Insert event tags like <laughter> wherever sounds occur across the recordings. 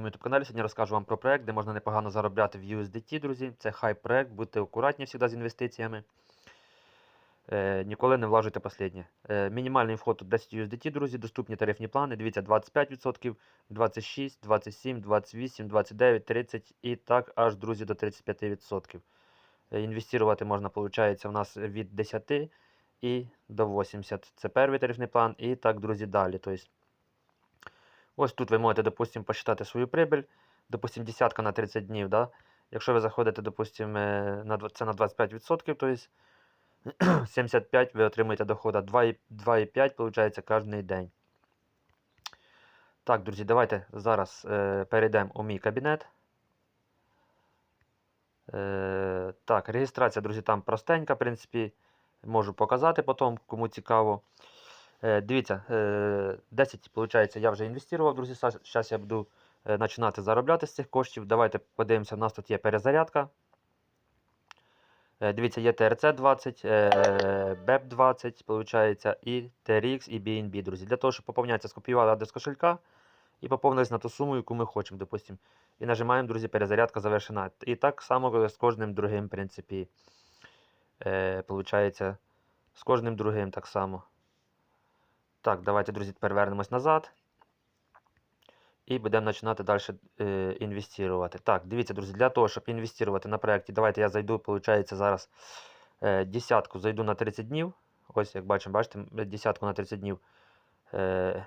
моєму YouTube каналі. Сьогодні розкажу вам про проект, де можна непогано заробляти в USDT, друзі. Це хайп проект, будьте акуратні завжди з інвестиціями. Е, ніколи не влажуйте останнє. Е, мінімальний вход тут 10 USDT, друзі, доступні тарифні плани. Дивіться, 25%, 26, 27, 28, 29, 30 і так аж, друзі, до 35%. Е, інвестувати можна, виходить, у нас від 10 і до 80. Це перший тарифний план, і так, друзі, далі. Тобто, Ось тут ви можете, допустимо, посчитати свою прибыль. Допустимо, десятка на 30 днів. Да? Якщо ви заходите, допустимо, е, це на 25%, то 75 <clears throat> ви отримуєте доходу 2,5, виходить, кожен день. Так, друзі, давайте зараз е, перейдемо у мій кабінет. Е, так, реєстрація, друзі, там простенька, в принципі, можу показати потім, кому цікаво. Е, Дивіться, е, 10, виходить, я вже інвестував, друзі. Зараз я буду е, починати заробляти з цих коштів. Давайте подивимося, у нас тут є перезарядка. Е, Дивіться, є TRC20, BEP20, виходить, і TRX, і BNB, друзі. Для того, щоб поповнятися, скопіювали адрес кошелька і поповнились на ту суму, яку ми хочемо, допустимо. І нажимаємо, друзі, перезарядка завершена. І так само з кожним другим, в принципі, е, получається, з кожним другим так само. Так, давайте, друзі, тепер вернемось назад. І будемо починати далі е, інвестувати. Так, дивіться, друзі, для того, щоб інвестувати на проєкті, давайте я зайду, виходить, зараз е, десятку зайду на 30 днів. Ось, як бачимо, бачите, десятку на 30 днів. Е,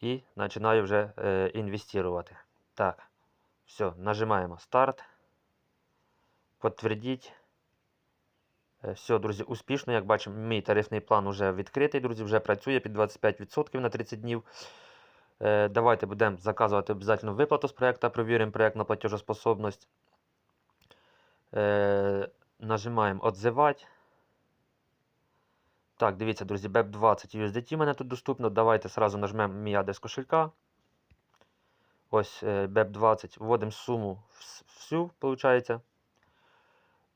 і починаю вже е, інвестувати. Так, все, нажимаємо старт. Підтвердіть. Е, Все, друзі, успішно. Як бачимо, мій тарифний план вже відкритий, друзі, вже працює під 25% на 30 днів. Е, Давайте будемо заказувати обов'язково виплату з проєкту, перевіримо проєкт на платежоспособність. Е, Нажимаємо «Отзивати». Так, дивіться, друзі, BEP20 USDT у мене тут доступно. Давайте сразу нажмемо мій адрес кошелька. Ось е, BEP20. Вводимо суму всю, виходить.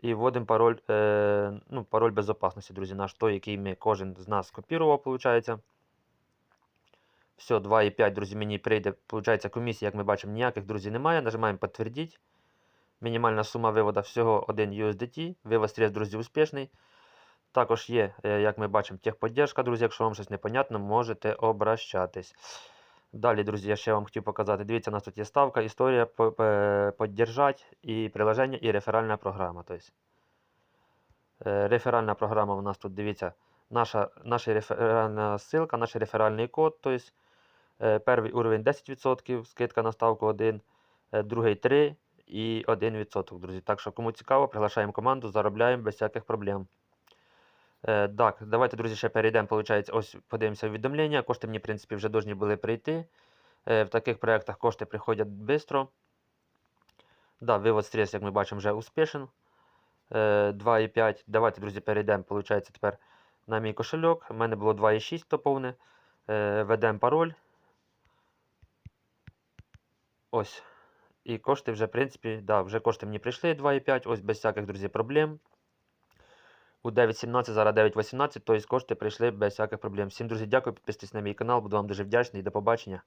І вводимо пароль, е, ну, пароль безопасності, друзі, наш той, який ми кожен з нас скопірував, виходить. Все, 2,5, друзі, мені прийде. Получається, комісії, як ми бачимо, ніяких, друзі, немає. Нажимаємо підтвердіть. Мінімальна сума виводу всього 1 USDT. Вивод средств, друзі, успішний. Також є, е, як ми бачимо, техподдержка, друзі. Якщо вам щось непонятно, можете обращатись. Далі, друзі, я ще вам хотів показати. Дивіться, у нас тут є ставка, історія, по- поддержать, і приложення, і реферальна програма. Тобто, е, реферальна програма у нас тут, дивіться, наша, наша реферальна ссылка, наш реферальний код. Тобто, е, перший уровень 10%, скидка на ставку 1, е, другий 3 і 1%, друзі. Так що, кому цікаво, приглашаємо команду, заробляємо без всяких проблем. Е, так, давайте, друзі, ще перейдемо. Получається, ось подивимося увідомлення. Кошти мені, в принципі, вже повинні були прийти. Е, в таких проєктах кошти приходять швидко. Да, вивод стрес, як ми бачимо, вже успішен. Е, 2,5. Давайте, друзі, перейдемо. Получається, тепер на мій кошельок. У мене було 2,6 то повне. Е, Ведемо пароль. Ось. І кошти вже, в принципі, да, вже кошти мені прийшли 2,5. Ось без всяких, друзі, проблем. У 9.17, зараз 9.18, тобто кошти прийшли без всяких проблем. Всім, друзі, дякую, підписуйтесь на мій канал, буду вам дуже вдячний. До побачення.